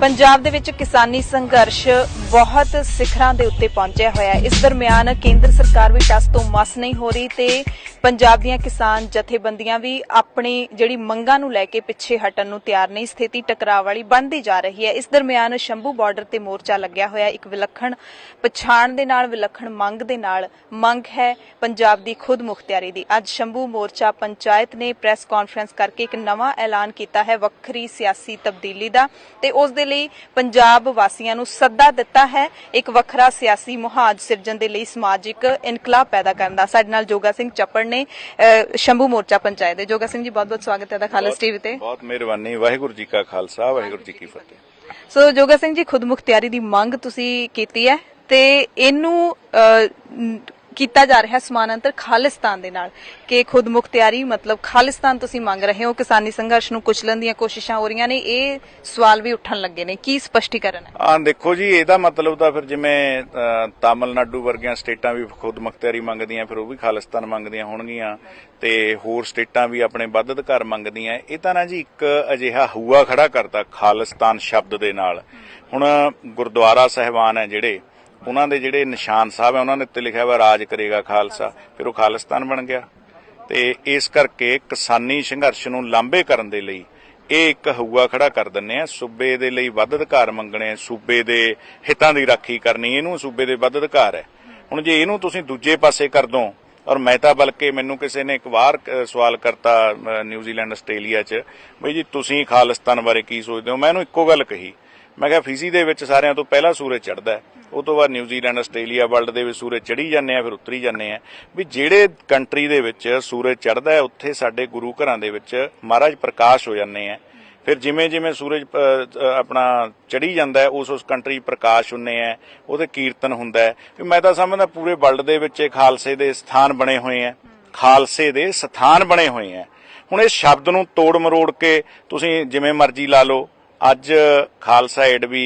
ਪੰਜਾਬ ਦੇ ਵਿੱਚ ਕਿਸਾਨੀ ਸੰਘਰਸ਼ ਬਹੁਤ ਸਿਖਰਾਂ ਦੇ ਉੱਤੇ ਪਹੁੰਚਿਆ ਹੋਇਆ ਹੈ। ਇਸ ਦਰਮਿਆਨ ਕੇਂਦਰ ਸਰਕਾਰ ਵੀ ਟਸ ਤੋਂ ਮਸ ਨਹੀਂ ਹੋ ਰਹੀ ਤੇ ਪੰਜਾਬ ਦੀਆਂ ਕਿਸਾਨ ਜਥੇਬੰਦੀਆਂ ਵੀ ਆਪਣੀ ਜਿਹੜੀ ਮੰਗਾਂ ਨੂੰ ਲੈ ਕੇ ਪਿੱਛੇ ਹਟਣ ਨੂੰ ਤਿਆਰ ਨਹੀਂ ਸਥਿਤੀ ਟਕਰਾਅ ਵਾਲੀ ਬਣਦੀ ਜਾ ਰਹੀ ਹੈ। ਇਸ ਦਰਮਿਆਨ ਸ਼ੰਭੂ ਬਾਰਡਰ ਤੇ ਮੋਰਚਾ ਲੱਗਿਆ ਹੋਇਆ ਇੱਕ ਵਿਲੱਖਣ ਪਛਾਣ ਦੇ ਨਾਲ, ਵਿਲੱਖਣ ਮੰਗ ਦੇ ਨਾਲ ਮੰਗ ਹੈ ਪੰਜਾਬ ਦੀ ਖੁਦ ਮੁਖਤਿਆਰੀ ਦੀ। ਅੱਜ ਸ਼ੰਭੂ ਮੋਰਚਾ ਪੰਚਾਇਤ ਨੇ ਪ੍ਰੈਸ ਕਾਨਫਰੰਸ ਕਰਕੇ ਇੱਕ ਨਵਾਂ ਐਲਾਨ ਕੀਤਾ ਹੈ। ਵੱਖਰੀ ਸਿਆਸੀ ਤਬਦੀਲੀ ਦਾ ਤੇ ਉਸ ਦੇ ਲਈ ਪੰਜਾਬ ਵਾਸੀਆਂ ਨੂੰ ਸੱਦਾ ਦਿੱਤਾ ਹੈ। ਇੱਕ ਵੱਖਰਾ ਸਿਆਸੀ ਮੁਹਾਜ ਸਿਰਜਣ ਦੇ ਲਈ ਸਮਾਜਿਕ ਇਨਕਲਾਬ ਪੈਦਾ ਕਰਨ ਦਾ। ਸਾਡੇ ਨਾਲ ਜੋਗਾ ਸਿੰਘ ਚੱਪੜ ਨੇ ਸ਼ੰਭੂ ਮੋਰਚਾ ਪੰਚਾਇਤ ਦੇ। ਜੋਗਾ ਸਿੰਘ ਜੀ ਬਹੁਤ ਬਹੁਤ ਸਵਾਗਤ ਹੈ ਦਾ ਖਾਲਸ ਟੀਵੀ ਤੇ। ਬਹੁਤ ਮਿਹਰਬਾਨੀ। ਵਾਹਿਗੁਰੂ ਜੀ ਕਾ ਖਾਲਸਾ ਵਾਹਿਗੁਰੂ ਜੀ ਕੀ ਫਤਿਹ। ਸੋ ਜੋਗਾ ਸਿੰਘ ਜੀ ਖੁਦ ਮੁਖਤਿਆਰੀ ਦੀ ਮੰਗ ਤੁਸੀਂ ਕੀਤੀ ਹੈ ਤੇ ਇਹਨੂੰ ਕੀਤਾ ਜਾ ਰਿਹਾ ਸਮਾਨਾਂਤਰ ਖਾਲਿਸਤਾਨ ਦੇ ਨਾਲ ਕਿ ਖੁਦ ਮੁਖਤਿਆਰੀ ਮਤਲਬ ਖਾਲਿਸਤਾਨ ਤੁਸੀਂ ਮੰਗ ਰਹੇ ਹੋ, ਕਿਸਾਨੀ ਸੰਘਰਸ਼ ਨੂੰ ਕੁਚਲਣ ਦੀਆਂ ਕੋਸ਼ਿਸ਼ਾਂ ਹੋ ਰਹੀਆਂ ਨੇ, ਇਹ ਸਵਾਲ ਵੀ ਉੱਠਣ ਲੱਗੇ ਨੇ। ਕੀ ਸਪਸ਼ਟੀਕਰਨ ਹੈ? ਆ ਦੇਖੋ ਜੀ, ਇਹਦਾ ਮਤਲਬ ਤਾਂ ਫਿਰ ਜਿਵੇਂ ਤਾਮਿਲਨਾਡੂ ਵਰਗੀਆਂ ਸਟੇਟਾਂ ਵੀ ਖੁਦ ਮੁਖਤਿਆਰੀ ਮੰਗਦੀਆਂ, ਫਿਰ ਉਹ ਵੀ ਖਾਲਿਸਤਾਨ ਮੰਗਦੀਆਂ ਹੋਣਗੀਆਂ ਤੇ ਹੋਰ ਸਟੇਟਾਂ ਵੀ ਆਪਣੇ ਵੱਧ ਅਧਿਕਾਰ ਮੰਗਦੀਆਂ। ਇਹ ਤਾਂ ਨਾ ਜੀ ਇੱਕ ਅਜਿਹਾ ਹੂਆ ਖੜਾ ਕਰਤਾ ਖਾਲਿਸਤਾਨ ਸ਼ਬਦ ਦੇ ਨਾਲ। ਹੁਣ ਗੁਰਦੁਆਰਾ ਸਹਿਬਾਨ ਹੈ ਜਿਹੜੇ ਉਹਨਾਂ ਦੇ ਜਿਹੜੇ ਨਿਸ਼ਾਨ ਸਾਹਿਬ ਹੈ, ਉਹਨਾਂ ਨੇ ਤੇ ਲਿਖਿਆ ਹੋਇਆ ਰਾਜ ਕਰੇਗਾ ਖਾਲਸਾ। ਫਿਰ ਉਹ ਖਾਲਿਸਤਾਨ ਬਣ ਗਿਆ। ਤੇ ਇਸ ਕਰਕੇ ਕਿਸਾਨੀ ਸੰਘਰਸ਼ ਨੂੰ ਲਾਂਭੇ ਕਰਨ ਦੇ ਲਈ ਇਹ ਇੱਕ ਹਊਆ ਖੜਾ ਕਰ ਦਿੰਨੇ ਆ। ਸੂਬੇ ਦੇ ਲਈ ਵੱਧ ਅਧਿਕਾਰ ਮੰਗਣੇ ਸੂਬੇ ਦੇ ਹਿੱਤਾਂ ਦੀ ਰਾਖੀ ਕਰਨੀ, ਇਹਨੂੰ ਸੂਬੇ ਦੇ ਵੱਧ ਅਧਿਕਾਰ ਹੈ। ਹੁਣ ਜੇ ਇਹਨੂੰ ਤੁਸੀਂ ਦੂਜੇ ਪਾਸੇ ਕਰ ਦੋ, ਔਰ ਮੈਂ ਤਾਂ ਬਲਕਿ ਮੈਨੂੰ ਕਿਸੇ ਨੇ ਇੱਕ ਵਾਰ ਸਵਾਲ ਕਰਤਾ ਨਿਊਜ਼ੀਲੈਂਡ, ਆਸਟ੍ਰੇਲੀਆ 'ਚ, ਬਈ ਜੀ ਤੁਸੀਂ ਖਾਲਿਸਤਾਨ ਬਾਰੇ ਕੀ ਸੋਚਦੇ ਹੋ? ਮੈਂ ਇਹਨੂੰ ਇੱਕੋ ਗੱਲ ਕਹੀ। ਮੈਂ ਕਿਹਾ ਫਿਜੀ ਦੇ ਵਿੱਚ ਸਾਰਿਆਂ ਤੋਂ ਪਹਿਲਾਂ ਸੂਰਜ ਚੜ੍ਹਦਾ ਹੈ। ਉਹ ਤੋਂ ਬਾਅਦ ਨਿਊਜ਼ੀਲੈਂਡ, ਆਸਟ੍ਰੇਲੀਆ ਵਰਲਡ ਦੇ ਵਿੱਚ ਸੂਰਜ ਚੜੀ ਜਾਂਦੇ ਆ, ਫਿਰ ਉਤਰੀ ਜਾਂਦੇ ਆ। ਵੀ ਜਿਹੜੇ ਕੰਟਰੀ ਦੇ ਵਿੱਚ ਸੂਰਜ ਚੜ੍ਹਦਾ ਹੈ, ਉੱਥੇ ਸਾਡੇ ਗੁਰੂ ਘਰਾਂ ਦੇ ਵਿੱਚ ਮਹਾਰਾਜ ਪ੍ਰਕਾਸ਼ ਹੋ ਜਾਂਦੇ ਆ। ਫਿਰ ਜਿਵੇਂ ਜਿਵੇਂ ਸੂਰਜ ਆਪਣਾ ਚੜੀ ਜਾਂਦਾ ਉਸ ਉਸ ਕੰਟਰੀ ਪ੍ਰਕਾਸ਼ ਹੁੰਨੇ ਆ, ਉਹਦੇ ਕੀਰਤਨ ਹੁੰਦਾ ਹੈ। ਮੈਂ ਤਾਂ ਸਮਝਦਾ ਪੂਰੇ ਵਰਲਡ ਦੇ ਵਿੱਚ ਇਹ ਖਾਲਸੇ ਦੇ ਸਥਾਨ ਬਣੇ ਹੋਏ ਆ। ਖਾਲਸੇ ਦੇ ਸਥਾਨ ਬਣੇ ਹੋਏ ਆ। ਹੁਣ ਇਸ ਸ਼ਬਦ ਨੂੰ ਤੋੜ ਮਰੋੜ ਕੇ ਤੁਸੀਂ ਜਿਵੇਂ ਮਰਜ਼ੀ ਲਾ ਲਓ ਅੱਜ ਖਾਲਸਾ ਏਡ ਵੀ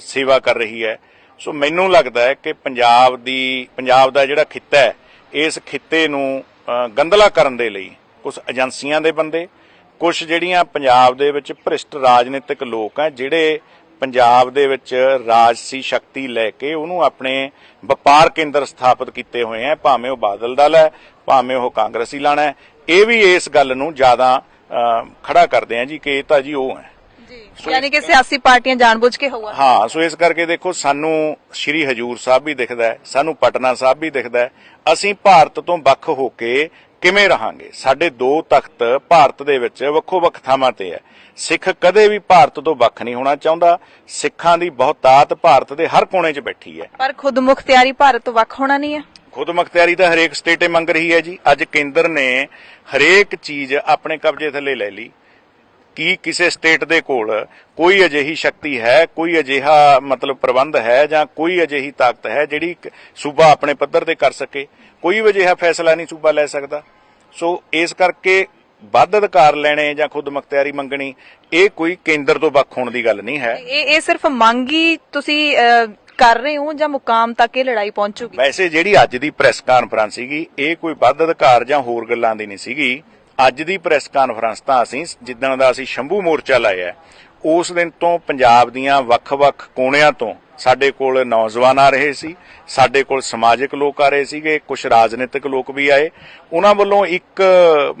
ਸੇਵਾ ਕਰ ਰਹੀ ਹੈ। ਸੋ ਮੈਨੂੰ ਲੱਗਦਾ ਹੈ ਕਿ ਪੰਜਾਬ ਦੀ ਪੰਜਾਬ ਦਾ ਜਿਹੜਾ ਖਿੱਤਾ ਹੈ ਇਸ ਖਿੱਤੇ ਨੂੰ ਅ, ਗੰਦਲਾ ਕਰਨ ਦੇ ਲਈ ਕੁਝ ਏਜੰਸੀਆਂ ਦੇ ਬੰਦੇ ਕੁਝ ਜਿਹੜੀਆਂ ਪੰਜਾਬ ਦੇ ਵਿੱਚ ਭ੍ਰਿਸ਼ਟ ਰਾਜਨੀਤਿਕ ਲੋਕ ਹੈ ਜਿਹੜੇ ਪੰਜਾਬ ਦੇ ਵਿੱਚ ਰਾਜਸੀ ਸ਼ਕਤੀ ਲੈ ਕੇ ਉਹਨੂੰ ਆਪਣੇ ਵਪਾਰ ਕੇਂਦਰ ਸਥਾਪਿਤ ਕੀਤੇ ਹੋਏ ਹੈ ਭਾਵੇਂ ਉਹ ਬਾਦਲ ਦਲ ਹੈ ਭਾਵੇਂ ਉਹ ਕਾਂਗਰਸੀ ਲਾਣਾ ਹੈ। ਇਹ ਵੀ ਇਸ ਗੱਲ ਨੂੰ ਜ਼ਿਆਦਾ ਖੜਾ ਕਰਦੇ ਆ ਜੀ ਕਿ ਇਹ ਤਾਂ ਜੀ ਉਹ ਹੈ। ਜੀ। ਯਾਨੀ ਕਿ ਸਿਆਸੀ ਪਾਰਟੀਆਂ ਜਾਣਬੁੱਝ ਕੇ ਹੋਊਗਾ ਹਾਂ ਸੋ ਇਸ ਕਰਕੇ ਦੇਖੋ ਸਾਨੂੰ ਸ਼੍ਰੀ ਹਜੂਰ ਸਾਹਿਬ ਵੀ ਦਿਖਦਾ ਹੈ ਸਾਨੂੰ ਪਟਨਾ ਸਾਹਿਬ ਵੀ ਦਿਖਦਾ ਹੈ। ਅਸੀਂ ਭਾਰਤ ਤੋਂ ਵੱਖ ਹੋ ਕੇ ਕਿਵੇਂ ਰਹਾਂਗੇ? ਸਾਡੇ ਦੋ ਤਖਤ ਭਾਰਤ ਦੇ ਵਿੱਚ ਵੱਖੋ ਵੱਖ ਥਾਵਾਂ ਤੇ ਹੈ। ਸਿੱਖ ਕਦੇ ਵੀ ਭਾਰਤ ਤੋਂ ਵੱਖ ਨਹੀਂ ਹੋਣਾ ਚਾਹੁੰਦਾ। ਸਿੱਖਾਂ ਦੀ ਬਹੁਤਾਤ ਭਾਰਤ ਦੇ ਹਰ ਕੋਨੇ 'ਚ ਬੈਠੀ ਹੈ। ਪਰ ਖੁਦ ਮੁਖਤਿਆਰੀ ਭਾਰਤ ਤੋਂ ਵੱਖ ਹੋਣਾ ਨਹੀਂ ਹੈ। ਖੁਦ ਮੁਖਤਿਆਰੀ ਤਾਂ ਹਰੇਕ ਸਟੇਟੇ ਮੰਗ ਰਹੀ ਹੈ ਜੀ। ਅੱਜ ਕੇਂਦਰ ਨੇ ਹਰੇਕ ਚੀਜ਼ ਆਪਣੇ ਕਬਜ਼ੇ ਥੱਲੇ ਲੈ ਲਈ। ਕੀ ਕਿਸੇ ਸਟੇਟ ਦੇ ਕੋਲ ਕੋਈ ਅਜਿਹੀ ਸ਼ਕਤੀ ਹੈ ਕੋਈ ਅਜਿਹਾ ਮਤਲਬ ਪ੍ਰਬੰਧ ਹੈ ਜਾਂ ਕੋਈ ਅਜਿਹੀ ਤਾਕਤ ਹੈ ਜਿਹੜੀ ਸੂਬਾ ਆਪਣੇ ਪੱਧਰ ਤੇ ਕਰ ਸਕੇ? ਕੋਈ ਅਜਿਹਾ ਫੈਸਲਾ ਨਹੀਂ ਸੂਬਾ ਲੈ ਸਕਦਾ। ਸੋ ਇਸ ਕਰਕੇ ਵੱਧ ਅਧਿਕਾਰ ਲੈਣੇ ਜਾਂ ਖੁਦ ਮੁਖਤਿਆਰੀ ਮੰਗਣੀ ਇਹ ਕੋਈ ਕੇਂਦਰ ਤੋਂ ਵੱਖ ਹੋਣ ਦੀ ਗੱਲ ਨਹੀਂ ਹੈ। ਇਹ ਇਹ ਸਿਰਫ ਮੰਗ ਹੀ ਤੁਸੀਂ ਕਰ ਰਹੇ ਹੋ ਜਾਂ ਮੁਕਾਮ ਤੱਕ ਇਹ ਲੜਾਈ ਪਹੁੰਚੂਗੀ? ਵੈਸੇ ਜਿਹੜੀ ਅੱਜ ਦੀ ਪ੍ਰੈਸ ਕਾਨਫਰੰਸ ਸੀਗੀ ਇਹ ਕੋਈ ਵੱਧ ਅਧਿਕਾਰ ਜਾਂ ਹੋਰ ਗੱਲਾਂ ਦੀ ਨਹੀਂ ਸੀਗੀ। ਅੱਜ ਦੀ ਪ੍ਰੈਸ ਕਾਨਫਰੰਸ ਤਾਂ ਅਸੀਂ, ਜਿੱਦਣ ਦਾ ਅਸੀਂ ਸ਼ੰਭੂ ਮੋਰਚਾ ਲਾਇਆ, ਉਸ ਦਿਨ ਤੋਂ ਪੰਜਾਬ ਦੀਆਂ ਵੱਖ-ਵੱਖ ਕੋਣਿਆਂ ਤੋਂ ਸਾਡੇ ਕੋਲ ਨੌਜਵਾਨ ਆ ਰਹੇ ਸੀ, ਸਾਡੇ ਕੋਲ ਸਮਾਜਿਕ ਲੋਕ ਆ ਰਹੇ ਸੀਗੇ, ਕੁਝ ਰਾਜਨੀਤਿਕ ਲੋਕ ਵੀ ਆਏ। ਉਹਨਾਂ ਵੱਲੋਂ ਇੱਕ,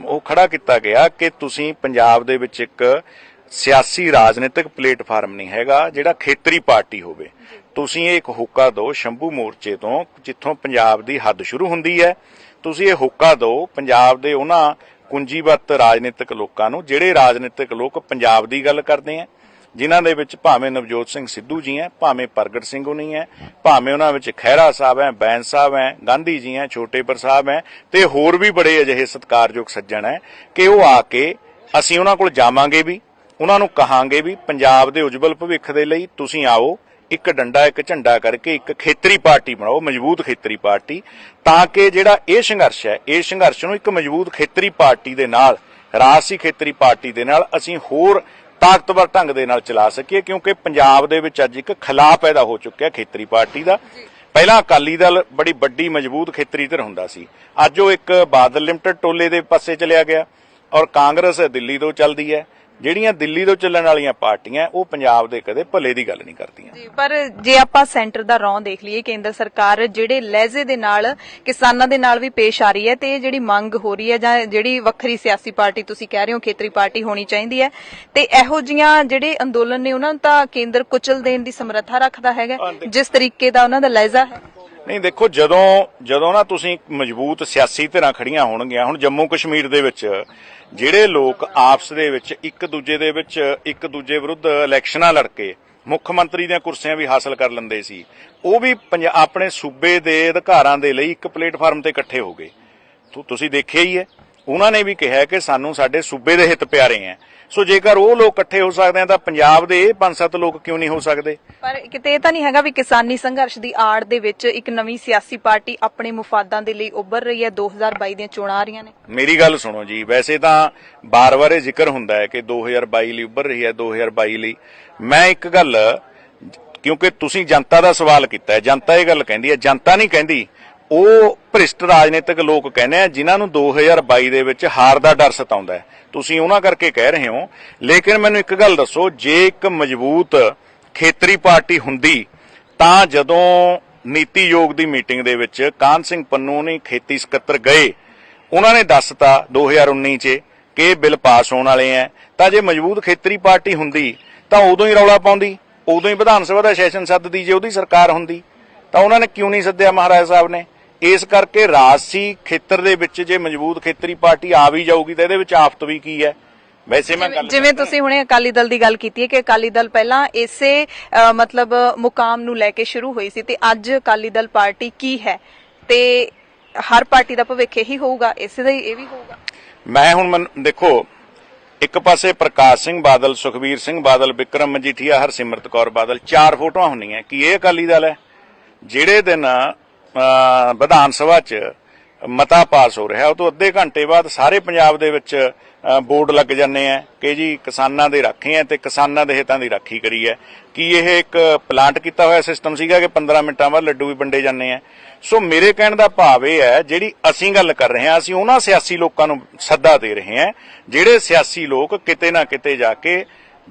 ਉਹ ਖੜਾ ਕੀਤਾ ਗਿਆ ਕਿ ਤੁਸੀਂ ਪੰਜਾਬ ਦੇ ਵਿੱਚ ਇੱਕ ਸਿਆਸੀ ਰਾਜਨੀਤਿਕ ਪਲੇਟਫਾਰਮ ਨਹੀਂ ਹੈਗਾ, ਜਿਹੜਾ ਖੇਤਰੀ ਪਾਰਟੀ ਹੋਵੇ। ਤੁਸੀਂ ਇਹ ਇੱਕ ਹੁੱਕਾ ਦਿਓ ਸ਼ੰਭੂ ਮੋਰਚੇ ਤੋਂ, ਜਿੱਥੋਂ ਪੰਜਾਬ ਦੀ ਹੱਦ ਸ਼ੁਰੂ ਹੁੰਦੀ ਹੈ। ਤੁਸੀਂ ਇਹ ਹੁੱਕਾ ਦਿਓ, ਪੰਜਾਬ ਦੇ ਉਹਨਾਂ ਕੁੰਜੀਵਤ ਰਾਜਨੀਤਿਕ ਲੋਕਾਂ ਨੂੰ, ਜਿਹੜੇ ਰਾਜਨੀਤਿਕ ਲੋਕ ਪੰਜਾਬ ਦੀ ਗੱਲ ਕਰਦੇ ਆ, ਜਿਨ੍ਹਾਂ ਦੇ ਵਿੱਚ ਭਾਵੇਂ ਨਵਜੋਤ ਸਿੰਘ ਸਿੱਧੂ ਜੀ ਹੈ ਭਾਵੇਂ ਪ੍ਰਗਟ ਸਿੰਘ ਉਨੀ ਹੈ ਭਾਵੇਂ ਉਹਨਾਂ ਵਿੱਚ ਖਹਿਰਾ ਸਾਹਿਬ ਹੈ ਬੈਂਸ ਸਾਹਿਬ ਹੈ ਗਾਂਧੀ ਜੀ ਹੈ ਛੋਟੇਪੁਰ ਸਾਹਿਬ ਹੈ ਤੇ ਹੋਰ ਵੀ ਬੜੇ ਅਜਿਹੇ ਸਤਿਕਾਰਯੋਗ ਸੱਜਣ ਹੈ ਕਿ ਉਹ ਆ ਕੇ ਅਸੀਂ ਉਹਨਾਂ ਕੋਲ ਜਾਵਾਂਗੇ ਵੀ, ਉਹਨਾਂ ਨੂੰ ਕਹਾਂਗੇ ਵੀ ਪੰਜਾਬ ਦੇ ਉਜਵਲ ਭਵਿੱਖ ਦੇ ਲਈ ਤੁਸੀਂ ਆਓ ਇੱਕ ਡੰਡਾ ਇੱਕ ਝੰਡਾ ਕਰਕੇ ਇੱਕ ਖੇਤਰੀ ਪਾਰਟੀ ਬਣਾਓ ਮਜ਼ਬੂਤ ਖੇਤਰੀ ਪਾਰਟੀ ਤਾਂ ਕਿ ਜਿਹੜਾ ਇਹ ਸੰਘਰਸ਼ ਹੈ ਇਹ ਸੰਘਰਸ਼ ਨੂੰ ਇੱਕ ਮਜ਼ਬੂਤ ਖੇਤਰੀ ਪਾਰਟੀ ਦੇ ਨਾਲ ਰਾਜਸੀ ਖੇਤਰੀ ਪਾਰਟੀ ਦੇ ਨਾਲ ਅਸੀਂ ਹੋਰ ਤਾਕਤਵਰ ਢੰਗ ਦੇ ਨਾਲ ਚਲਾ ਸਕੀਏ ਕਿਉਂਕਿ ਪੰਜਾਬ ਦੇ ਵਿੱਚ ਅੱਜ ਇੱਕ ਖਿਲਾਫ ਪੈਦਾ ਹੋ ਚੁੱਕਿਆ ਖੇਤਰੀ ਪਾਰਟੀ ਦਾ। ਪਹਿਲਾਂ ਅਕਾਲੀ ਦਲ ਬੜੀ ਵੱਡੀ ਮਜ਼ਬੂਤ ਖੇਤਰੀ ਧਿਰ ਹੁੰਦਾ ਸੀ। ਅੱਜ ਉਹ ਇੱਕ ਬਾਦਲ ਲਿਮਟਿਡ ਟੋਲੇ ਦੇ ਪਾਸੇ ਚਲਿਆ ਗਿਆ ਔਰ ਕਾਂਗਰਸ ਦਿੱਲੀ ਤੋਂ ਚੱਲਦੀ ਹੈ। ਜਿਹੜੀਆਂ ਦਿੱਲੀ ਤੋਂ ਚੱਲਣ ਵਾਲੀਆਂ ਪਾਰਟੀਆਂ ਉਹ ਪੰਜਾਬ ਦੇ ਕਦੇ ਭਲੇ ਦੀ ਗੱਲ ਨਹੀਂ ਕਰਦੀਆਂ। ਜੀ ਪਰ ਜੇ ਆਪਾਂ ਸੈਂਟਰ ਦਾ ਰੌਂ ਦੇਖ ਲਈਏ ਕੇਂਦਰ ਸਰਕਾਰ ਜਿਹੜੇ ਲਹਿਜ਼ੇ ਦੇ ਨਾਲ ਕਿਸਾਨਾਂ ਦੇ ਨਾਲ ਵੀ ਪੇਸ਼ ਆ ਰਹੀ ਹੈ ਤੇ ਇਹ ਜਿਹੜੀ ਮੰਗ ਹੋ ਰਹੀ ਹੈ ਜਾਂ ਜਿਹੜੀ ਵੱਖਰੀ ਸਿਆਸੀ ਪਾਰਟੀ ਤੁਸੀਂ ਕਹਿ ਰਹੇ ਹੋ ਖੇਤਰੀ ਪਾਰਟੀ ਹੋਣੀ ਚਾਹੀਦੀ ਹੈ ਤੇ ਇਹੋ ਜੀਆਂ ਜਿਹੜੇ ਅੰਦੋਲਨ ਨੇ ਉਹਨਾਂ ਨੂੰ ਤਾਂ ਕੇਂਦਰ ਕੁਚਲ ਦੇਣ ਦੀ ਸਮਰੱਥਾ ਰੱਖਦਾ ਹੈਗਾ। ਜਿਸ ਤਰੀਕੇ ਦਾ ਉਹਨਾਂ ਦਾ ਲਹਿਜ਼ਾ ਹੈ। ਨਹੀਂ, ਦੇਖੋ, ਜਦੋਂ ਜਦੋਂ ਨਾ ਤੁਸੀਂ ਮਜ਼ਬੂਤ ਸਿਆਸੀ ਧਿਰਾਂ ਖੜੀਆਂ ਹੋਣਗੀਆਂ, ਹੁਣ ਜੰਮੂ ਕਸ਼ਮੀਰ ਦੇ ਵਿੱਚ, ਜਿਹੜੇ ਲੋਕ ਆਪਸ ਦੇ ਵਿੱਚ ਇੱਕ ਦੂਜੇ ਦੇ ਵਿੱਚ, ਇੱਕ ਦੂਜੇ ਵਿਰੁੱਧ ਇਲੈਕਸ਼ਨਾਂ ਲੜ ਕੇ ਮੁੱਖ ਮੰਤਰੀ ਦੀਆਂ ਕੁਰਸੀਆਂ ਵੀ ਹਾਸਲ ਕਰ ਲੈਂਦੇ ਸੀ, ਉਹ ਵੀ ਪੰਜਾ- ਆਪਣੇ ਸੂਬੇ ਦੇ ਅਧਿਕਾਰਾਂ ਦੇ ਲਈ ਇੱਕ ਪਲੇਟਫਾਰਮ ਤੇ ਇਕੱਠੇ ਹੋ ਗਏ। ਤੁਸੀਂ ਦੇਖਿਆ ਹੀ ਹੈ। ਉਹਨਾਂ ਨੇ ਵੀ ਕਿਹਾ ਕਿ ਸਾਨੂੰ ਸਾਡੇ ਸੂਬੇ ਦੇ ਹਿੱਤ ਪਿਆਰੇ ਹੈ। ਸੋ ਜੇਕਰ ਉਹ ਲੋਕ ਇਕੱਠੇ ਹੋ ਸਕਦੇ ਆ ਤਾਂ ਪੰਜਾਬ ਦੇ ਪੰਜ ਸੱਤ ਲੋਕ ਕਿਉਂ ਨਹੀਂ ਹੋ ਸਕਦੇ? ਪਰ ਕਿਤੇ ਇਹ ਤਾਂ ਨਹੀਂ ਹੈਗਾ ਵੀ ਕਿਸਾਨੀ ਸੰਘਰਸ਼ ਦੀ ਆੜ ਦੇ ਵਿੱਚ ਇੱਕ ਨਵੀਂ ਸਿਆਸੀ ਪਾਰਟੀ ਆਪਣੇ ਮੁਫਾਦਾਂ ਦੇ ਲਈ ਉੱਭਰ ਰਹੀ ਹੈ 2022 ਦੀਆਂ ਚੋਣਾਂ ਆ ਰਹੀਆਂ ਨੇ। ਮੇਰੀ ਗੱਲ ਸੁਣੋ ਜੀ ਵੈਸੇ ਤਾਂ ਬਾਰ-ਬਾਰ ਇਹ ਜ਼ਿਕਰ ਹੁੰਦਾ ਹੈ ਕਿ 2022 ਲਈ ਉੱਭਰ ਰਹੀ ਹੈ 2022 ਲਈ। ਮੈਂ ਇੱਕ ਗੱਲ ਕਿਉਂਕਿ ਤੁਸੀਂ ਜਨਤਾ ਦਾ ਸਵਾਲ ਕੀਤਾ ਹੈ ਜਨਤਾ ਇਹ ਗੱਲ ਕਹਿੰਦੀ ਹੈ ਜਨਤਾ ਨਹੀਂ ਕਹਿੰਦੀ ਉਹ ਭ੍ਰਿਸ਼ਟ ਰਾਜਨੀਤਿਕ ਲੋਕ ਕਹਿੰਦੇ ਆ, ਜਿਨ੍ਹਾਂ ਨੂੰ 2022 ਦੇ ਵਿੱਚ ਹਾਰ ਦਾ ਡਰ ਸਤਾਉਂਦਾ ਹੈ। ਤੁਸੀਂ ਉਹਨਾਂ ਕਰਕੇ ਕਹਿ ਰਹੇ ਹੋ, ਲੇਕਿਨ ਮੈਨੂੰ ਇੱਕ ਗੱਲ ਦੱਸੋ, ਜੇ ਇੱਕ ਮਜ਼ਬੂਤ ਖੇਤਰੀ ਪਾਰਟੀ ਹੁੰਦੀ, ਤਾਂ ਜਦੋਂ ਨੀਤੀ ਯੋਗ ਦੀ ਮੀਟਿੰਗ ਦੇ ਵਿੱਚ ਕਾਨ ਸਿੰਘ ਪੰਨੂ ਨੇ ਖੇਤੀ ਸਕੱਤਰ ਗਏ, ਉਹਨਾਂ ਨੇ ਦੱਸਤਾ 2019 ਚ ਕਿ ਇਹ ਬਿੱਲ ਪਾਸ ਹੋਣ ਵਾਲੇ ਆ ਤਾਂ ਜੇ ਮਜ਼ਬੂਤ ਖੇਤਰੀ ਪਾਰਟੀ ਹੁੰਦੀ, ਤਾਂ ਉਦੋਂ ਹੀ ਰੌਲਾ ਪਾਉਂਦੀ, ਉਦੋਂ ਹੀ ਵਿਧਾਨ ਸਭਾ ਦਾ ਸੈਸ਼ਨ ਸੱਦਦੀ, ਜੇ ਉਹਦੀ ਸਰਕਾਰ ਹੁੰਦੀ, ਤਾਂ ਉਹਨਾਂ ਨੇ ਕਿਉਂ ਨਹੀਂ ਸੱਦਿਆ ਮਹਾਰਾਜ ਸਾਹਿਬ ਨੇ? ਇਸ ਕਰਕੇ ਰਾਜਸੀ ਖੇਤਰ ਦੇ ਵਿੱਚ ਜੇ ਮਜ਼ਬੂਤ ਖੇਤਰੀ ਪਾਰਟੀ ਆ ਵੀ ਜਾਊਗੀ ਤਾਂ ਇਹਦੇ ਵਿੱਚ ਆਫਤ ਵੀ ਕੀ ਹੈ? ਵੈਸੇ ਮੈਂ ਗੱਲ ਜਿਵੇਂ ਤੁਸੀਂ ਹੁਣੇ ਅਕਾਲੀ ਦਲ ਦੀ ਗੱਲ ਕੀਤੀ ਹੈ ਕਿ ਅਕਾਲੀ ਦਲ ਪਹਿਲਾਂ ਇਸੇ ਮਤਲਬ ਮੁਕਾਮ ਨੂੰ ਲੈ ਕੇ ਸ਼ੁਰੂ ਹੋਈ ਸੀ ਤੇ ਅੱਜ ਅਕਾਲੀ ਦਲ ਪਾਰਟੀ ਕੀ ਹੈ? ਤੇ ਹਰ ਪਾਰਟੀ ਦਾ ਭਵਿੱਖ ਇਹੀ ਹੋਊਗਾ ਇਸੇ ਦਾ ਹੀ ਇਹ ਵੀ ਹੋਊਗਾ। ਮੈਂ ਹੁਣ ਦੇਖੋ ਇੱਕ ਪਾਸੇ ਪ੍ਰਕਾਸ਼ ਸਿੰਘ ਬਾਦਲ ਸੁਖਬੀਰ ਸਿੰਘ ਬਾਦਲ ਵਿਕਰਮ ਮਜੀਠੀਆ ਹਰਸਿਮਰਤ ਕੌਰ ਬਾਦਲ ਚਾਰ ਫੋਟੋਆਂ ਹੁੰਦੀਆਂ ਕੀ ਇਹ ਅਕਾਲੀ ਦਲ ਹੈ। ਜਿਹੜੇ ਦਿਨ ਵਿਧਾਨ ਸਭਾ 'ਚ ਮਤਾ ਪਾਸ ਹੋ ਰਿਹਾ। ਉਹ ਤੋਂ ਅੱਧੇ ਘੰਟੇ ਬਾਅਦ ਸਾਰੇ ਪੰਜਾਬ ਦੇ ਵਿੱਚ ਬੋਰਡ ਲੱਗ ਜਾਂਦੇ ਆ ਕਿ ਜੀ ਕਿਸਾਨਾਂ ਦੇ ਰਾਖੇ ਆ ਤੇ ਕਿਸਾਨਾਂ ਦੇ ਹਿੱਤਾਂ ਦੀ ਰਾਖੀ ਕਰੀ ਹੈ ਕੀ ਇਹ ਇੱਕ ਪਲਾਂਟ ਕੀਤਾ ਹੋਇਆ ਸਿਸਟਮ ਸੀਗਾ ਕਿ 15 ਮਿੰਟਾਂ ਬਾਅਦ ਲੱਡੂ ਵੀ ਵੰਡੇ ਜਾਂਦੇ ਆ? ਸੋ ਮੇਰੇ ਕਹਿਣ ਦਾ ਭਾਵ ਇਹ ਹੈ, ਜਿਹੜੀ ਅਸੀਂ ਗੱਲ ਕਰ ਰਹੇ ਹਾਂ, ਅਸੀਂ ਉਹਨਾਂ ਸਿਆਸੀ ਲੋਕਾਂ ਨੂੰ ਸੱਦਾ ਦੇ ਰਹੇ ਹਾਂ, ਜਿਹੜੇ ਸਿਆਸੀ ਲੋਕ ਕਿਤੇ ਨਾ ਕਿਤੇ ਜਾ ਕੇ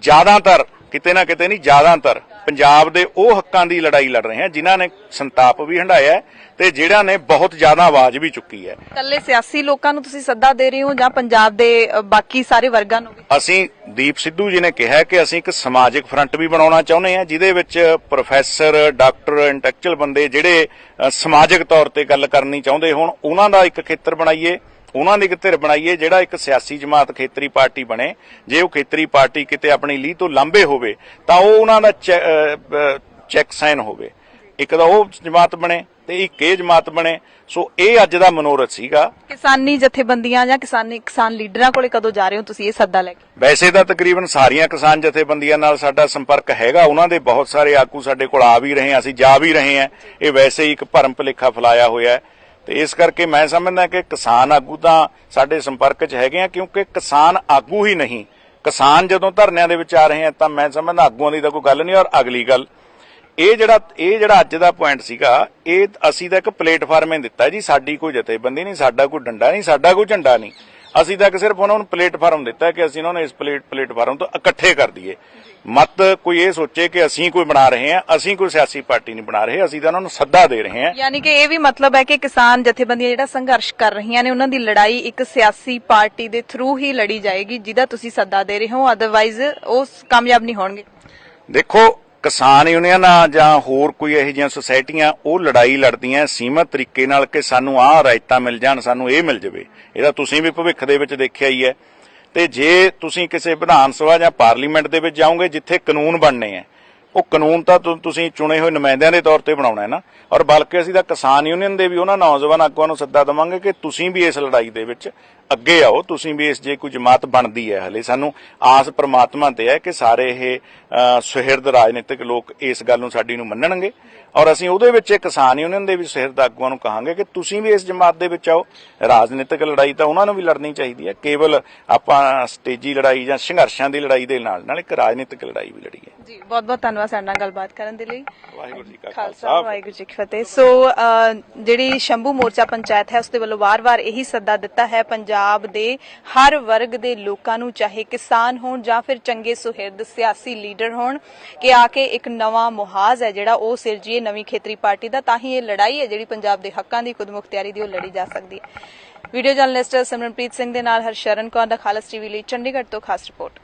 ਜ਼ਿਆਦਾਤਰ, ਕਿਤੇ ਨਾ ਕਿਤੇ ਨਹੀਂ, ਜ਼ਿਆਦਾਤਰ ਪੰਜਾਬ ਦੇ ਉਹ ਹੱਕਾਂ ਦੀ ਲੜਾਈ ਲੜ ਰਹੇ ਹਨ ਜਿਨ੍ਹਾਂ ਨੇ ਸੰਤਾਪ ਵੀ ਹੰਢਾਇਆ ਹੈ ਤੇ ਜਿਹੜਾ ਨੇ ਬਹੁਤ ਜ਼ਿਆਦਾ ਆਵਾਜ਼ ਵੀ ਚੁੱਕੀ ਹੈ। ਇਕੱਲੇ ਸਿਆਸੀ ਲੋਕਾਂ ਨੂੰ ਤੁਸੀਂ ਸੱਦਾ ਦੇ ਰਹੇ ਹੋ ਜਾਂ ਪੰਜਾਬ ਦੇ ਬਾਕੀ ਸਾਰੇ ਵਰਗਾਂ ਨੂੰ ਵੀ? ਅਸੀਂ ਦੀਪ ਸਿੱਧੂ ਜੀ ਨੇ ਕਿਹਾ ਕਿ ਅਸੀਂ ਇੱਕ ਸਮਾਜਿਕ ਫਰੰਟ ਵੀ ਬਣਾਉਣਾ ਚਾਹੁੰਦੇ ਹਾਂ ਜਿਹਦੇ ਵਿੱਚ ਪ੍ਰੋਫੈਸਰ ਡਾਕਟਰ ਇੰਟੈਕਚੁਅਲ ਬੰਦੇ ਜਿਹੜੇ ਸਮਾਜਿਕ ਤੌਰ ਤੇ ਗੱਲ ਕਰਨੀ ਚਾਹੁੰਦੇ ਹੋਣ ਉਹਨਾਂ ਦਾ ਇੱਕ ਖੇਤਰ ਬਣਾਈਏ। ਉਹਨਾਂ ਦੀ ਇੱਕ ਧਿਰ ਬਣਾਈਏ ਜਿਹੜਾ ਇੱਕ ਸਿਆਸੀ ਜਮਾਤ ਖੇਤਰੀ ਪਾਰਟੀ ਬਣੇ ਜੇ ਉਹ ਖੇਤਰੀ ਪਾਰਟੀ ਕਿਤੇ ਆਪਣੀ ਲੀਹ ਤੋਂ ਲਾਂਭੇ ਹੋਵੇ ਤਾਂ ਉਹ ਉਹਨਾਂ ਦਾ ਚੈੱਕ ਸਾਈਨ ਹੋਵੇ। ਇੱਕ ਤਾਂ ਉਹ ਜਮਾਤ ਬਣੇ ਤੇ ਇੱਕ ਇਹ ਜਮਾਤ ਬਣੇ। ਸੋ ਇਹ ਅੱਜ ਦਾ ਮਨੋਰਥ ਸੀਗਾ। ਕਿਸਾਨੀ ਜਥੇਬੰਦੀਆਂ ਜਾਂ ਕਿਸਾਨੀ ਕਿਸਾਨ ਲੀਡਰਾਂ ਕੋਲੇ ਕਦੋਂ ਜਾ ਰਹੇ ਹੋ ਤੁਸੀਂ ਇਹ ਸੱਦਾ ਲੈ ਕੇ? ਵੈਸੇ ਤਾਂ ਤਕਰੀਬਨ ਸਾਰੀਆਂ ਕਿਸਾਨ ਜਥੇਬੰਦੀਆਂ ਨਾਲ ਸਾਡਾ ਸੰਪਰਕ ਹੈਗਾ। ਉਹਨਾਂ ਦੇ ਬਹੁਤ ਸਾਰੇ ਆਗੂ ਸਾਡੇ ਕੋਲ ਆ ਵੀ ਰਹੇ ਆ ਅਸੀਂ ਜਾ ਵੀ ਰਹੇ ਆ ਇਹ ਵੈਸੇ ਹੀ ਇੱਕ ਭਰਮ ਭੁਲੇਖਾ ਫੈਲਾਇਆ ਹੋਇਆ ਹੈ। ਤੇ ਇਸ ਕਰਕੇ ਮੈਂ ਸਮਝਦਾ ਕਿ ਕਿਸਾਨ ਆਗੂ ਤਾਂ ਸਾਡੇ ਸੰਪਰਕ 'ਚ ਹੈਗੇ ਆ, ਕਿਉਂਕਿ ਕਿਸਾਨ ਆਗੂ ਹੀ ਨਹੀਂ। ਕਿਸਾਨ ਜਦੋਂ ਧਰਨਿਆਂ ਦੇ ਵਿੱਚ ਆ ਰਹੇ ਆ, ਤਾਂ ਮੈਂ ਸਮਝਦਾ ਆਗੂਆਂ ਦੀ ਤਾਂ ਕੋਈ ਗੱਲ ਨਹੀਂ, ਔਰ ਅਗਲੀ ਗੱਲ, ਇਹ ਜਿਹੜਾ ਇਹ ਜਿਹੜਾ ਅੱਜ ਦਾ ਪੁਆਇੰਟ ਸੀਗਾ, ਇਹ ਅਸੀਂ ਤਾਂ ਇੱਕ ਪਲੇਟਫਾਰਮ ਹੀ ਦਿੱਤਾ ਜੀ, ਸਾਡੀ ਕੋਈ ਜਥੇਬੰਦੀ ਨਹੀਂ, ਸਾਡਾ ਕੋਈ ਡੰਡਾ ਨਹੀਂ, ਸਾਡਾ ਕੋਈ ਝੰਡਾ ਨਹੀਂ। ਅਸੀਂ ਤਾਂ ਕਿ ਸਿਰਫ ਉਹਨਾਂ ਨੂੰ ਪਲੇਟਫਾਰਮ ਦਿੱਤਾ ਕਿ ਅਸੀਂ ਉਹਨਾਂ ਨੂੰ ਇਸ ਪਲੇਟ ਪਲੇਟਫਾਰਮ ਤੋਂ ਇਕੱਠੇ ਕਰ ਦਈਏ। ਮਤ ਕੋਈ ਇਹ ਸੋਚੇ ਕਿ ਅਸੀਂ ਕੋਈ ਬਣਾ ਰਹੇ ਹਾਂ ਅਸੀਂ ਕੋਈ ਸਿਆਸੀ ਪਾਰਟੀ ਨਹੀਂ ਬਣਾ ਰਹੇ ਅਸੀਂ ਤਾਂ ਉਹਨਾਂ ਨੂੰ ਸੱਦਾ ਦੇ ਰਹੇ ਹਾਂ। ਯਾਨੀ ਕਿ ਇਹ ਵੀ ਮਤਲਬ ਹੈ ਕਿ ਕਿਸਾਨ ਜਥੇਬੰਦੀਆਂ ਜਿਹੜਾ ਸੰਘਰਸ਼ ਕਰ ਰਹੀਆਂ ਨੇ ਉਹਨਾਂ ਦੀ ਲੜਾਈ ਇੱਕ ਸਿਆਸੀ ਪਾਰਟੀ ਦੇ ਥਰੂ ਹੀ ਲੜੀ ਜਾਏਗੀ ਜਿਹਦਾ ਤੁਸੀਂ ਸੱਦਾ ਦੇ ਰਹੇ ਹੋ ਅਦਰਵਾਈਜ਼ ਉਹ ਕਾਮਯਾਬ ਨਹੀਂ ਹੋਣਗੇ। ਦੇਖੋ ਕਿਸਾਨ ਯੂਨੀਅਨਾਂ ਜਾਂ ਹੋਰ ਕੋਈ ਇਹੋ ਜਿਹੀਆਂ ਸੁਸਾਇਟੀਆਂ, ਉਹ ਲੜਾਈ ਲੜਦੀਆਂ, ਸੀਮਤ ਤਰੀਕੇ ਨਾਲ ਕਿ ਸਾਨੂੰ ਆਹ ਰਾਇਤਾਂ ਮਿਲ ਜਾਣ, ਸਾਨੂੰ ਇਹ ਮਿਲ ਜਾਵੇ। ਇਹਦਾ ਤੁਸੀਂ ਵੀ ਭਵਿੱਖ ਦੇ ਵਿੱਚ ਦੇਖਿਆ ਹੀ ਹੈ। ਤੇ ਜੇ ਤੁਸੀਂ ਕਿਸੇ ਵਿਧਾਨ ਸਭਾ ਜਾਂ ਪਾਰਲੀਮੈਂਟ ਦੇ ਵਿੱਚ ਜਾਓਗੇ, ਜਿੱਥੇ ਕਾਨੂੰਨ ਬਣਨੇ ਆ, ਉਹ ਕਾਨੂੰਨ ਤਾਂ ਤੁਸੀਂ ਚੁਣੇ ਹੋਏ ਨੁਮਾਇੰਦਿਆਂ ਦੇ ਤੌਰ ਤੇ ਬਣਾਉਣਾ ਹੈ ਨਾ। ਔਰ ਬਲਕਿ ਅਸੀਂ ਤਾਂ ਕਿਸਾਨ ਯੂਨੀਅਨ ਦੇ ਵੀ ਉਹਨਾਂ ਨੌਜਵਾਨ ਆਗੂਆਂ ਨੂੰ ਸੱਦਾ ਦੇਵਾਂਗੇ ਕਿ ਤੁਸੀਂ ਵੀ ਇਸ ਲੜਾਈ ਦੇ ਵਿੱਚ ਅੱਗੇ ਆਓ ਤੁਸੀਂ ਵੀ ਇਸ ਜੇ ਕੋਈ ਜਮਾਤ ਬਣਦੀ ਹੈ ਹਲੇ। ਸਾਨੂੰ ਆਸ ਪ੍ਰਮਾਤਮਾ ਤੇ ਹੈ ਕਿ ਸਾਰੇ ਇਹ ਸੁਹਿਰਦ ਰਾਜਨੀਤਿਕ ਲੋਕ ਇਸ ਗੱਲ ਨੂੰ ਸਾਡੀ ਨੂੰ ਮੰਨਣਗੇ। ਔਰ ਅਸੀਂ ਉਹਦੇ ਵਿੱਚ ਕਿਸਾਨ ਯੂਨੀਅਨ ਦੇ ਵੀ ਸੁਹਿਰਦ ਆਗੂਆਂ ਨੂੰ ਕਹਾਂਗੇ ਕਿ ਤੁਸੀਂ ਵੀ ਇਸ ਜਮਾਤ ਦੇ ਵਿੱਚ ਆਓ। ਰਾਜਨੀਤਿਕ ਲੜਾਈ ਤਾਂ ਉਹਨਾਂ ਨੂੰ ਵੀ ਲੜਨੀ ਚਾਹੀਦੀ ਹੈ। ਕੇਵਲ ਆਪਾਂ ਸਟੇਜੀ ਲੜਾਈ ਜਾਂ ਸੰਘਰਸ਼ਾਂ ਦੀ ਲੜਾਈ ਦੇ ਨਾਲ ਨਾਲ ਇੱਕ ਰਾਜਨੀਤਿਕ ਲੜਾਈ ਵੀ ਲੜੀਏ ਜੀ ਬਹੁਤ ਬਹੁਤ ਧੰਨਵਾਦ ਸਾਡੇ ਨਾਲ ਗੱਲਬਾਤ ਕਰਨ ਦੇ ਲਈ। ਵਾਹਿਗੁਰੂ ਜੀ ਕਾ ਖਾਲਸਾ ਵਾਹਿਗੁਰੂ ਜੀ ਕੀ ਫਤਿਹ। ਸੋ ਜਿਹੜੀ ਸ਼ੰਭੂ ਮੋਰਚਾ ਪੰਚਾਇਤ ਹੈ ਉਸ ਦੇ ਵੱਲੋਂ ਵਾਰ-ਵਾਰ ਇਹੀ ਸੱਦਾ ਦਿੱਤਾ ਹੈ। ਪੰਜਾਬ ਪੰਜਾਬ ਦੇ ਹਰ ਵਰਗ ਦੇ ਲੋਕਾਂ ਨੂੰ ਚਾਹੇ ਕਿਸਾਨ ਹੋਣ ਜਾਂ ਫਿਰ ਚੰਗੇ ਸੁਹਿਰਦ ਸਿਆਸੀ ਲੀਡਰ ਹੋਣ ਕਿ ਆ ਕੇ ਇੱਕ ਨਵਾਂ ਮੁਹਾਜ਼ ਹੈ ਜਿਹੜਾ ਉਹ ਸਿਰਜੀਏ ਨਵੀਂ ਖੇਤਰੀ ਪਾਰਟੀ ਦਾ, ਤਾਂ ਹੀ ਇਹ ਲੜਾਈ ਹੈ ਜਿਹੜੀ ਪੰਜਾਬ ਦੇ ਹੱਕਾਂ ਦੀ ਖੁਦਮੁਖਤਿਆਰੀ ਦੀ ਉਹ ਲੜੀ ਜਾ ਸਕਦੀ ਹੈ। ਵੀਡੀਓ ਜਰਨਲਿਸਟ ਸਿਮਰਨਪ੍ਰੀਤ ਸਿੰਘ ਦੇ ਨਾਲ ਹਰਸ਼ਰਨ ਕੌਰ ਦਾ ਖਾਲਸ ਟੀਵੀ ਲਈ ਚੰਡੀਗੜ੍ਹ ਤੋਂ ਖਾਸ ਰਿਪੋਰਟ।